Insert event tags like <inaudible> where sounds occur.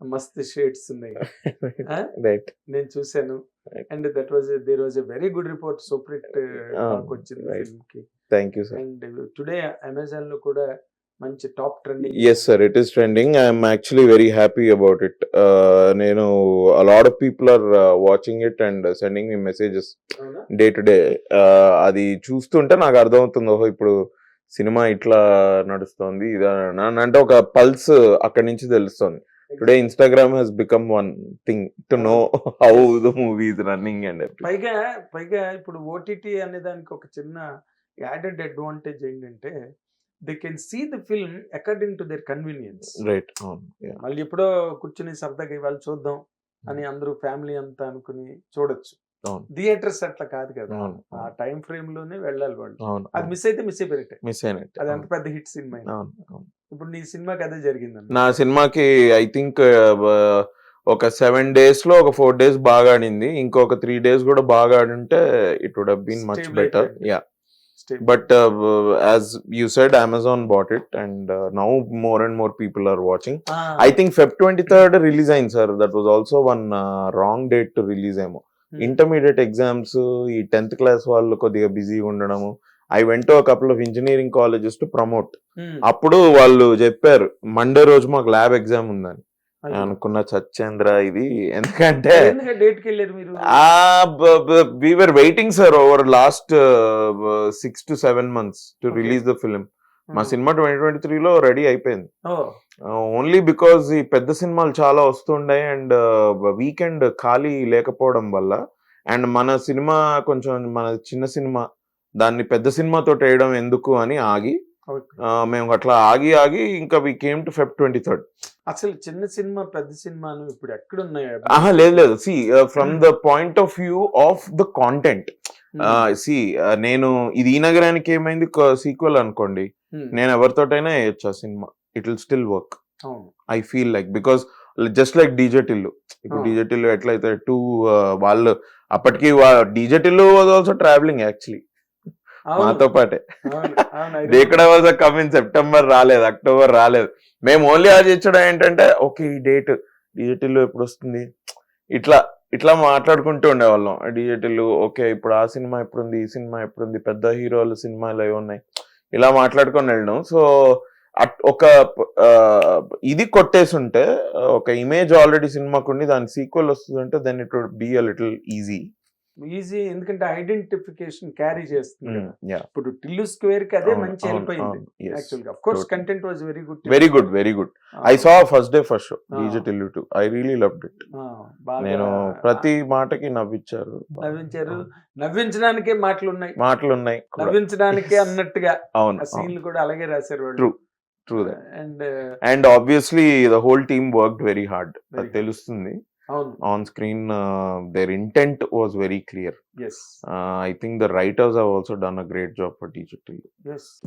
మస్త్ షేడ్స్ ఉన్నాయి? <laughs> రైట్ నేను చూశాను. And that was there was a very good report super hit వచ్చింది కి thank you sir and today అమెజాన్లో కూడా మంచి top trending yes sir it is trending I'm actually very happy about it నేను lot of people are watching it and sending me messages day to day అది చూస్తుంటే నాకు అర్థమవుతుంది ఓహో ఇప్పుడు సినిమా ఇట్లా నడుస్తోంది ఇదా అంటే ఒక పల్స్ అక్కడి నుంచి తెలుస్తుంది. Today Instagram has become one thing to know how the movie is running and పైగా పైగా ఇప్పుడు ఓటీటీ అనే దానికి ఒక చిన్న యాడెడ్ అడ్వాంటేజ్ ఏంటంటే they can see the film according to their convenience right. మళ్ళీ ఎప్పుడో కూర్చుని సరదాగా ఇవాళ చూద్దాం అని అందరూ ఫ్యామిలీ అంతా అనుకుని చూడొచ్చు. థియేటర్స్ అట్లా కాదు కదా. ఆ టైం ఫ్రేమ్లోనే వెళ్ళాలి వాళ్ళు. అవును అది మిస్ అయితే మిస్ అయిపోయినట్టే. మిస్ అయినట్టు అది అంత పెద్ద హిట్ సినిమా ఇప్పుడు నీ సినిమాకి అదే జరిగిందండి. నా సినిమాకి ఐ థింక్ ఒక సెవెన్ డేస్లో ఒక ఫోర్ డేస్ బాగా ఆడింది. ఇంకొక త్రీ డేస్ కూడా బాగా ఆడింటే it would been much better. Yeah. But as you said Amazon bought it and now more and more people are watching I think Feb twenty third release అయింది sir that was also one wrong date to release ఏమో. Hmm. Intermediate exams ఈ tenth class వాళ్ళు కొద్దిగా బిజీగా ఉండడము I went couple of engineering colleges to promote. అప్పుడు వాళ్ళు చెప్పారు మండే రోజు మాకు ల్యాబ్ ఎగ్జామ్ ఉందని. అనుకున్న సత్యేంద్ర ఇది. ఎందుకంటే we're waiting sir over last six to seven months to. Release the film మా. సినిమా ట్వంటీ ట్వంటీ త్రీలో రెడీ అయిపోయింది. ఓన్లీ బికాజ్ ఈ పెద్ద సినిమాలు చాలా వస్తుండే అండ్ వీకెండ్ ఖాళీ లేకపోవడం వల్ల. అండ్ మన సినిమా కొంచెం మన చిన్న సినిమా దాన్ని పెద్ద సినిమాతో వేయడం ఎందుకు అని ఆగి మేము అట్లా ఆగి ఆగి ఇంకా we came to Feb twenty third. అసలు చిన్న సినిమా పెద్ద సినిమాను ఇప్పుడు ఎక్కడున్నాయి? ఆహా లేదు లేదు. See from the point of view of the content Hmm. See నేను ఇది ఈ నగరానికి ఏమైంది? సీక్వెల్ అనుకోండి. Hmm. నేను ఎవరితోటైనా వేయచ్చు ఆ cinema. It will still work I feel like because just like DJ Tillu ఇప్పుడు Ah. డీజే టిల్లు ఎట్లయితే టూ వాళ్ళు అప్పటికి DJ Tillu was also travelling actually మాతో పాటే. ఎక్కడ వాజ్ కమ్ ఇన్ సెప్టెంబర్ రాలేదు అక్టోబర్ రాలేదు. మేము ఓన్లీ ఆలోచించడం ఏంటంటే ఓకే ఈ డేట్ డిజిటల్ ఎప్పుడు వస్తుంది? ఇట్లా ఇట్లా మాట్లాడుకుంటూ ఉండేవాళ్ళం. డిజిటల్ ఓకే ఇప్పుడు ఆ సినిమా ఎప్పుడు ఉంది ఈ సినిమా ఎప్పుడు ఉంది పెద్ద హీరోల సినిమాలు ఏవి ఉన్నాయి. ఇలా మాట్లాడుకొని వెళ్ళడం. సో ఒక ఇది కొట్టేసి ఉంటే ఒక ఇమేజ్ ఆల్రెడీ సినిమాకు ఉండి దాని సీక్వెల్ వస్తుందంటే then it would be a little easy easy ఎందుకంటే ఐడెంటిఫికేషన్ క్యారీ చేస్తుంది. యా ఇప్పుడు టిల్లు స్క్వేర్కి అదే మంచి వెళ్ళిపోయింది యాక్చువల్గా course Totally. Content was very good very good very good I saw first day first show Ah. DJ Tillu two I really loved it నేను ప్రతి మాటకి నవ్విచ్చారు నవ్వించారు. నవ్వించడానికే మాటలు ఉన్నాయి మాటలు ఉన్నాయి నవ్వించడానికే అన్నట్టుగా అవును సీన్లు కూడా అలాగే రాశారు వాళ్ళు. True that and and obviously the whole team work very hard అది. తెలుస్తుంది. on. Screen uh, their intent was very clear. Yes. Uh, I think the writers have also done a great job for digital yes.